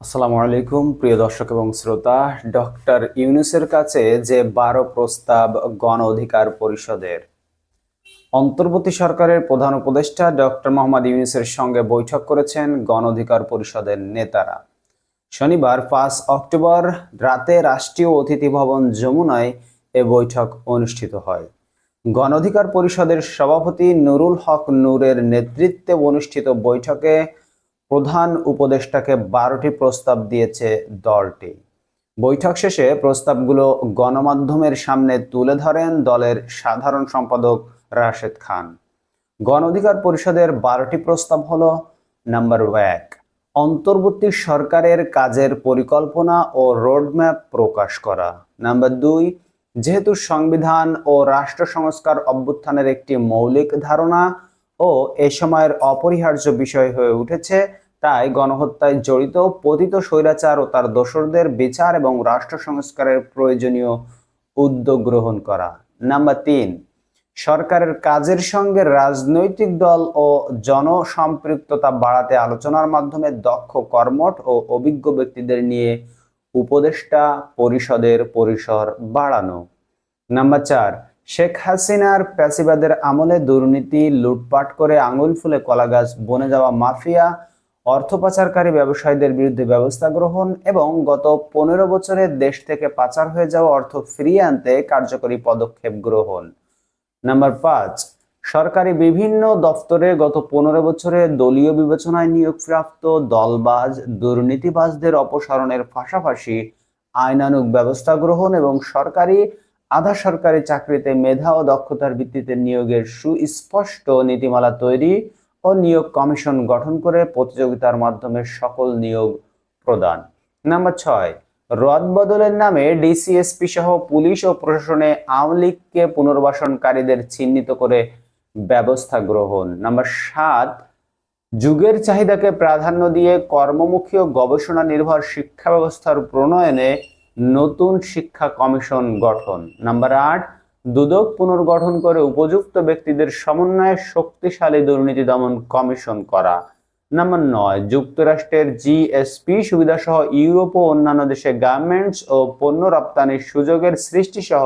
আসসালামু আলাইকুম, প্রিয় দর্শক এবং শ্রোতা। ডক্টর ইউনুসের কাছে যে বারো প্রস্তাব গণ অধিকার পরিষদের, অন্তর্বর্তী সরকারের প্রধান উপদেষ্টা ডক্টর মোহাম্মদ ইউনুসের সঙ্গে বৈঠক করেছেন গণ অধিকার পরিষদের নেতারা। শনিবার পাঁচ অক্টোবর রাতে রাষ্ট্রীয় অতিথি ভবন যমুনায় এ বৈঠক অনুষ্ঠিত হয়। গণ অধিকার পরিষদের সভাপতি নুরুল হক নূরের নেতৃত্বে অনুষ্ঠিত বৈঠকে প্রধান উপদেষ্টাকে বারোটি প্রস্তাব দিয়েছে দলটি। বৈঠক শেষে প্রস্তাবগুলো গণমাধ্যমের সামনে তুলে ধরেন দলের সাধারণ সম্পাদক রাশেদ খান। গণ অধিকার পরিষদের বারোটি প্রস্তাব হলো, নাম্বার এক, অন্তর্বর্তী সরকারের কাজের পরিকল্পনা ও রোডম্যাপ প্রকাশ করা। নাম্বার দুই, যেহেতু সংবিধান ও রাষ্ট্র সংস্কার অভ্যুত্থানের একটি মৌলিক ধারণা ও এ সময়ের অপরিহার্য বিষয় হয়ে উঠেছে। তাই গণহত্যায় জড়িত পতিত স্বৈরাচার ও তার দোসরদের বিচার এবং রাষ্ট্র সংস্কারের প্রয়োজনীয় উদ্যোগ গ্রহণ করা। নাম্বার তিন, সরকারের কাজের সঙ্গে রাজনৈতিক দল ও জনসম্পৃক্ততা বাড়াতে আলোচনার মাধ্যমে দক্ষ কর্মঠ ও অভিজ্ঞ ব্যক্তিদের নিয়ে উপদেষ্টা পরিষদের পরিসর বাড়ানো। নাম্বার চার শেখ হাসিনার প্যাসিবাদের আমলে দুর্নীতি, লুটপাট করে আঙুল ফুলে কলাগাছ, বনে যাওয়া মাফিয়া, অর্থ পাচারকারী ব্যবসায়ীদের বিরুদ্ধে ব্যবস্থা গ্রহণ এবং গত পনেরো বছরে দেশ থেকে পাচার হয়ে যাওয়া অর্থ ফিরিয়ে আনতে কার্যকরী পদক্ষেপ গ্রহণ। নাম্বার পাঁচ, সরকারি বিভিন্ন দপ্তরে গত পনেরো বছরে দলীয় বিবেচনায় নিয়োগপ্রাপ্ত দলবাজ, দুর্নীতিবাজদের অপসারণের পাশাপাশি আইনানুগ ব্যবস্থা গ্রহণ এবং সরকারি আধা সরকারি চাকরিতে মেধা ও দক্ষতার ভিত্তিতে নিয়োগের সুস্পষ্ট নীতিমালা তৈরি ও নিয়োগ কমিশন গঠন করে প্রতিযোগিতার মাধ্যমে সকল নিয়োগ প্রদান। নাম্বার ছয়, রদ বদলের নামে ডিসিএসপি সহ পুলিশ ও প্রশাসনে আওয়ামী লীগকে পুনর্বাসনকারীদের চিহ্নিত করে ব্যবস্থা গ্রহণ। নাম্বার সাত, যুগের চাহিদাকে প্রাধান্য দিয়ে কর্মমুখী ও গবেষণা নির্ভর শিক্ষা ব্যবস্থার প্রণয়নে নতুন শিক্ষা কমিশন গঠন। নাম্বার আট, দুদক পুনর্গঠন করে উপযুক্ত ব্যক্তিদের সমন্বয়ে শক্তিশালী দুর্নীতি দমন কমিশন করা। নাম্বার নয়, যুক্তরাষ্ট্রের জিএসপি সুবিধা সহ ইউরোপ ও অন্যান্য দেশে গার্মেন্টস ও পণ্য রপ্তানির সুযোগের সৃষ্টি সহ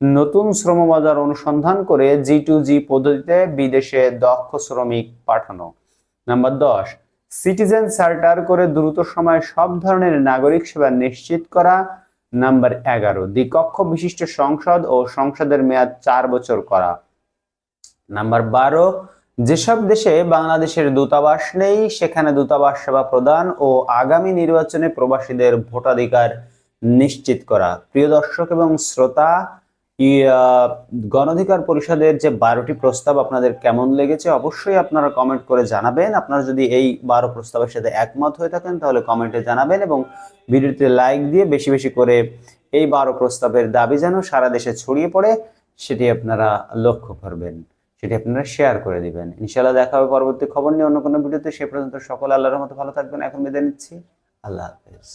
নতুন শ্রম বাজার অনুসন্ধান করে জি টু জি পদ্ধতিতে বিদেশে দক্ষ শ্রমিক পাঠানো। নাম্বার দশ সিটিজেন সার্টার করে দ্রুত সময়ে সব ধরনের নাগরিক সেবা নিশ্চিত করা। নাম্বার এগারো, দ্বিকক্ষ বিশিষ্ট সংসদ ও সংসদের মেয়াদ চার বছর করা। নাম্বার বারো, যেসব দেশে বাংলাদেশের দূতাবাস নেই, সেখানে দূতাবাস সেবা প্রদান ও আগামী নির্বাচনে প্রবাসীদের ভোটাধিকার নিশ্চিত করা। প্রিয় দর্শক এবং শ্রোতা গণধিকার পরিষদের যে বারোটি প্রস্তাব আপনাদের কেমন লেগেছে অবশ্যই আপনারা কমেন্ট করে জানাবেন। আপনারা যদি এই বারো প্রস্তাবের সাথে একমত হয়ে থাকেন তাহলে কমেন্টে জানাবেন এবং ভিডিওতে লাইক দিয়ে বেশি বেশি করে এই বারো প্রস্তাবের দাবি যেন সারা দেশে ছড়িয়ে পড়ে, সেটি আপনারা লক্ষ্য করবেন। সেটি আপনারা শেয়ার করে দিবেন। ইনশাল্লাহ দেখা হবে পরবর্তী খবর নিয়ে অন্য কোনো ভিডিওতে। সে পর্যন্ত সকল আল্লাহর মতো ভালো থাকবেন। এখন বিদায় নিচ্ছি। আল্লাহ হাফেজ।